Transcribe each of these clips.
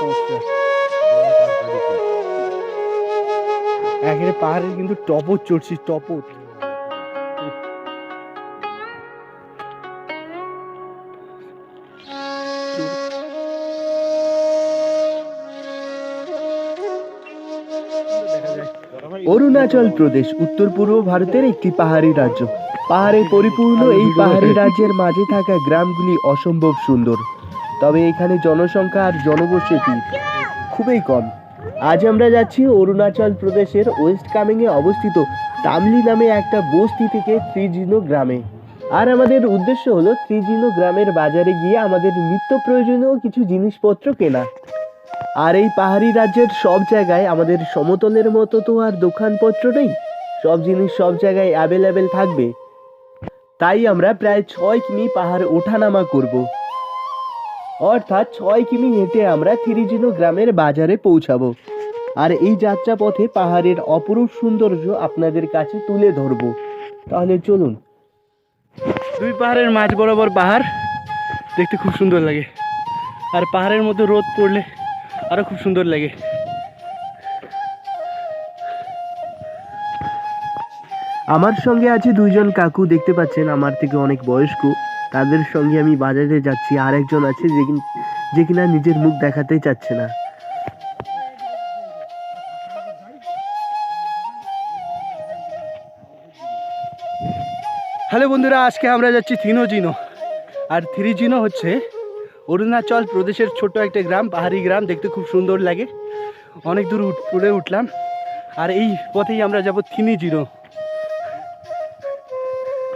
সমস্যা এখানে পাহাড়ের কিন্তু টপর চড়ছি টপর অরুণাচল প্রদেশ উত্তর পূর্ব ভারতের একটি পাহাড়ি রাজ্য। পাহাড়ে পরিপূর্ণ এই পাহাড়ি রাজ্যের মাঝে থাকা গ্রামগুলি অসম্ভব সুন্দর। তবে এখানে জনসংখ্যা আর জনবসতি খুবই কম। আজ আমরা যাচ্ছি অরুণাচল প্রদেশের ওয়েস্ট কামিংয়ে অবস্থিত তামলি নামে একটা বস্তি থেকে ত্রিজিনো গ্রামে। আর আমাদের উদ্দেশ্য হলো ত্রিজিনো গ্রামের বাজারে গিয়ে আমাদের নিত্য প্রয়োজনীয় কিছু জিনিসপত্র কেনা। আর এই পাহাড়ি রাজ্যের সব জায়গায় আমাদের সমতলের মতো তো আর দোকানপত্র নেই। সব জিনিস সব জায়গায় অ্যাভেলেবেল থাকবে। তাই আমরা প্রায় ছয় কিমি পাহাড় ওঠানামা করব। অর্থাৎ ছয় কিমি হেঁটে আমরা থিরিজিনো গ্রামের বাজারে পৌঁছাবো। আর এই যাত্রা পথে পাহাড়ের অপরূপ সৌন্দর্য আপনাদের কাছে তুলে ধরবো। তাহলে চলুন। দুই পাহাড়ের মাঝ বরাবর পাহাড়, দেখতে খুব সুন্দর লাগে। আর পাহাড়ের মধ্যে রোদ পড়লে আরও খুব সুন্দর লাগে। আমার সঙ্গে আছে দুইজন কাকু, দেখতে পাচ্ছেন আমার থেকে অনেক বয়স্ক। তাদের সঙ্গে আমি বাজারে যাচ্ছি। আর একজন আছে যে যে কিনা নিজের মুখ দেখাতে চাচ্ছে না। হ্যালো বন্ধুরা, আজকে আমরা যাচ্ছি থিনো জিনো আর থ্রি জিনো হচ্ছে অরুণাচল প্রদেশের ছোট একটা গ্রাম, পাহাড়ি গ্রাম। দেখতে খুব সুন্দর লাগে। অনেক দূর উঠ- উঠলাম। আর এই পথেই আমরা যাব থিনি জিরো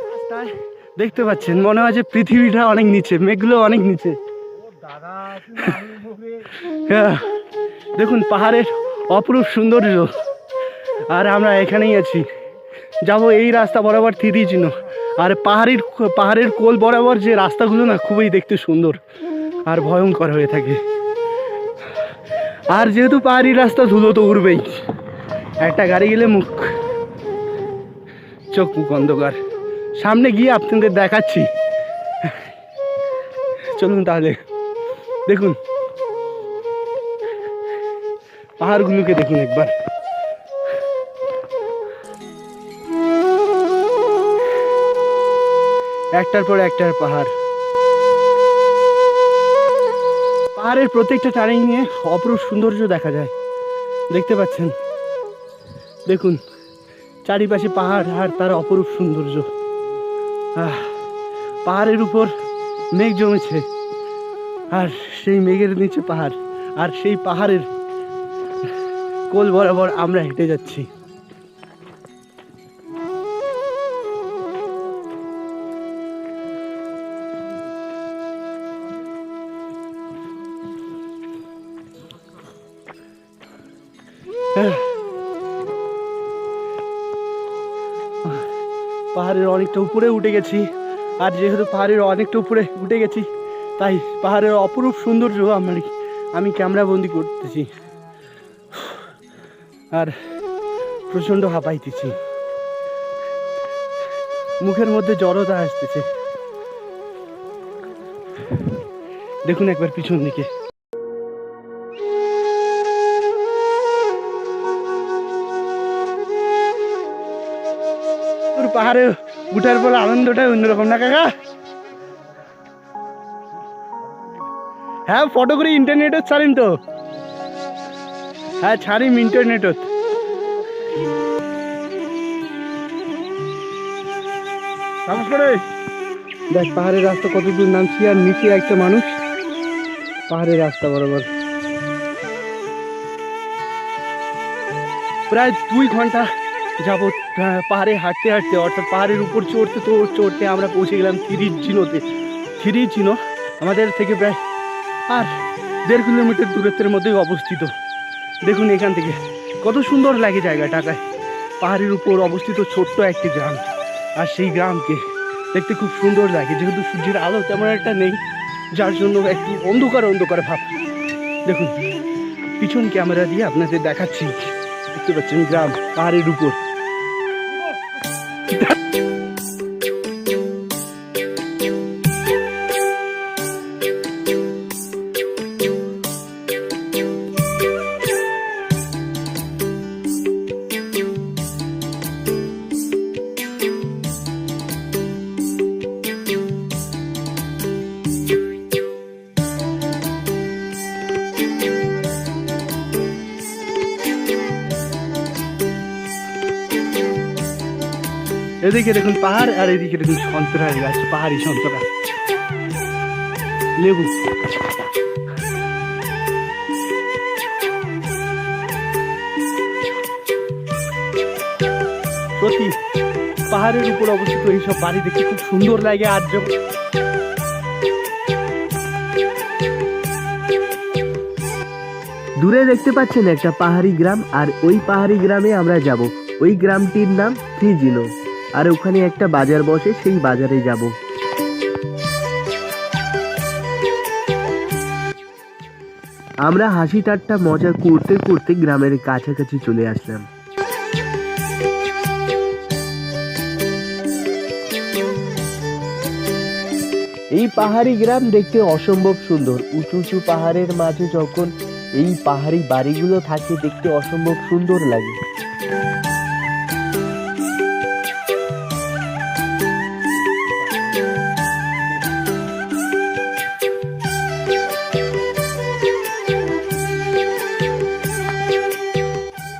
রাস্তায় দেখতে পাচ্ছেন মনে হয় যে পৃথিবীটা অনেক নিচে মেঘগুলো অনেক নিচে। হ্যাঁ, দেখুন পাহাড়ের অপরূপ সৌন্দর্য। আর আমরা এখানেই আছি। যাব এই রাস্তা বরাবর জিনো আর পাহাড়ের পাহাড়ের কোল বরাবর যে রাস্তাগুলো না খুবই দেখতে সুন্দর আর ভয়ঙ্কর হয়ে থাকে। আর যেহেতু পাহাড়ি রাস্তা ধুলো তো উড়বেই। একটা গাড়ি গেলে মুখ চোখ মুখ অন্ধকার। সামনে গিয়ে আপনাদের দেখাচ্ছি। চলুন তাহলে। দেখুন। পাহাড়গুলোকে দেখুন একবার। একটার পর একটার পাহাড়। পাহাড়ের প্রত্যেকটা টার্নিং নিয়ে অপরূপ সৌন্দর্য দেখা যায়। দেখতে পাচ্ছেন? দেখুন, চারিপাশে পাহাড় আর তার অপরূপ সৌন্দর্য। পাহাড়ের উপর মেঘ জমেছে। আর সেই মেঘের নিচে পাহাড়, আর সেই পাহাড়ের কোল বরাবর আমরা হেঁটে যাচ্ছি। পাহাড়ের অনেকটা উপরে উঠে গেছি। আর যেহেতু পাহাড়ের অনেকটা উপরে উঠে গেছি, তাই পাহাড়ের অপরূপ সৌন্দর্য আমি আমি ক্যামেরা বন্দি করতেছি। আর প্রচণ্ড হাঁপাইতেছি। মুখের মধ্যে জড়তা আসতেছে। দেখুন একবার পিছন দিকে। পাহাড়ে উঠার পর আনন্দটাই অন্যরকম না, কাকা? হ্যাঁ ফটো করে ইন্টারনেটত ছাড়িম তো। হ্যাঁ ছাড়িম ইন্টারনেটত দেখ, পাহাড়ের রাস্তা কত দূর নামছি আর নিচে একটা মানুষ। পাহাড়ের রাস্তা বরাবর। প্রায় দুই ঘণ্টা আহ, পাহাড়ে হাঁটতে হাঁটতে অর্থাৎ পাহাড়ের উপর চড়তে তো চড়তে আমরা পৌঁছে গেলাম থিরি চিনোতে থিরি চিনো আমাদের থেকে প্রায় আর দেড় কিলোমিটার দূরত্বের মধ্যেই অবস্থিত। দেখুন এখান থেকে কত সুন্দর লাগে জায়গাটাকায় পাহাড়ের উপর অবস্থিত ছোট্ট একটি গ্রাম। আর সেই গ্রামকে দেখতে খুব সুন্দর লাগে যেহেতু সূর্যের আলো তেমন একটা নেই যার জন্য একটু অন্ধকার অন্ধকার ভাব। দেখুন পিছন ক্যামেরা দিয়ে আপনাদের দেখাচ্ছি। দেখতে পাচ্ছেন গ্রাম পাহাড়ের উপর। এদিকে দেখুন পাহাড় আর এদিকে দেখুন সন্তরা গাছ পাহাড়ি সন্তরা। লেবু। সত্যি, পাহাড়ের উপর অবস্থিত এইসব বাড়ি দেখতে খুব সুন্দর লাগে আর দূরে দেখতে পাচ্ছেন একটা পাহাড়ি গ্রাম আর ওই পাহাড়ি গ্রামে আমরা যাব। ওই গ্রামটির নাম থ্রিজিনো আর ওখানে একটা বাজার বসে, সেই বাজারে যাব। আমরা হাসি ঠাট্টা মজা করতে করতে গ্রামের কাছাকাছি চলে আসলাম। এই পাহাড়ি গ্রাম দেখতে অসম্ভব সুন্দর। উঁচু উঁচু পাহাড়ের মাঝে যখন এই পাহাড়ি বাড়িগুলো থাকে, দেখতে অসম্ভব সুন্দর লাগে।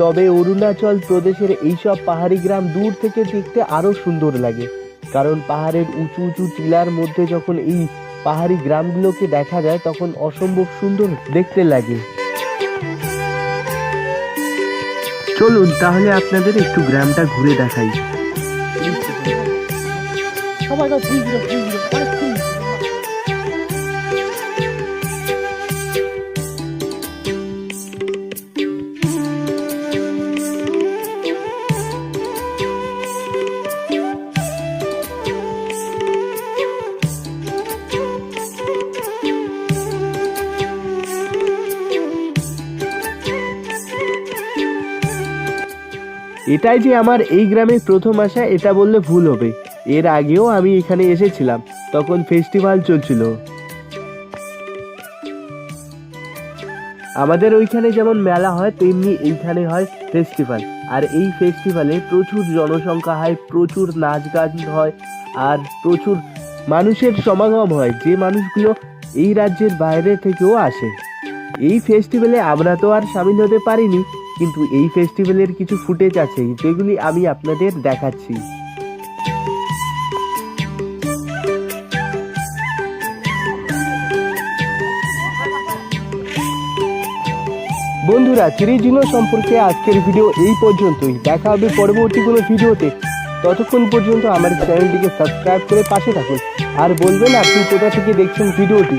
তবে অরুণাচল প্রদেশের এইসব পাহাড়ি গ্রাম দূর থেকে দেখতে আরও সুন্দর লাগে। কারণ পাহাড়ের উঁচু উঁচু টিলার মধ্যে যখন এই পাহাড়ি গ্রামগুলোকে দেখা যায়, তখন অসম্ভব সুন্দর দেখতে লাগে। চলুন তাহলে আপনাদের একটু গ্রামটা ঘুরে দেখাই। সবাই এটাই যে আমার এই গ্রামে প্রথম আসা, এটা বললে ভুল হবে। এর আগেও আমি এখানে এসেছিলাম, তখন ফেস্টিভ্যাল চলছিল। আমাদের ওইখানে যেমন মেলা হয়, তেমনি এইখানে হয় ফেস্টিভ্যাল আর এই ফেস্টিভ্যালে প্রচুর জনসংখ্যা হয়, প্রচুর নাচ গান হয়, আর প্রচুর মানুষের সমাগম হয়। যে মানুষগুলো এই রাজ্যের বাইরে থেকেও আসে। এই ফেস্টিভ্যালে আমরা তো আর সামিল হতে পারিনি, কিন্তু এই ফেস্টিভ্যালের কিছু ফুটেজ আছে, যেগুলি আমি আপনাদের দেখাচ্ছি। বন্ধুরা চিরিজিনো সম্পর্কে আজকের ভিডিও এই পর্যন্তই। দেখা হবে পরবর্তী কোনো ভিডিওতে ততক্ষণ পর্যন্ত আমার চ্যানেলটিকে সাবস্ক্রাইব করে পাশে থাকুন। আর বলবেন আপনি কোথা থেকে দেখছেন ভিডিওটি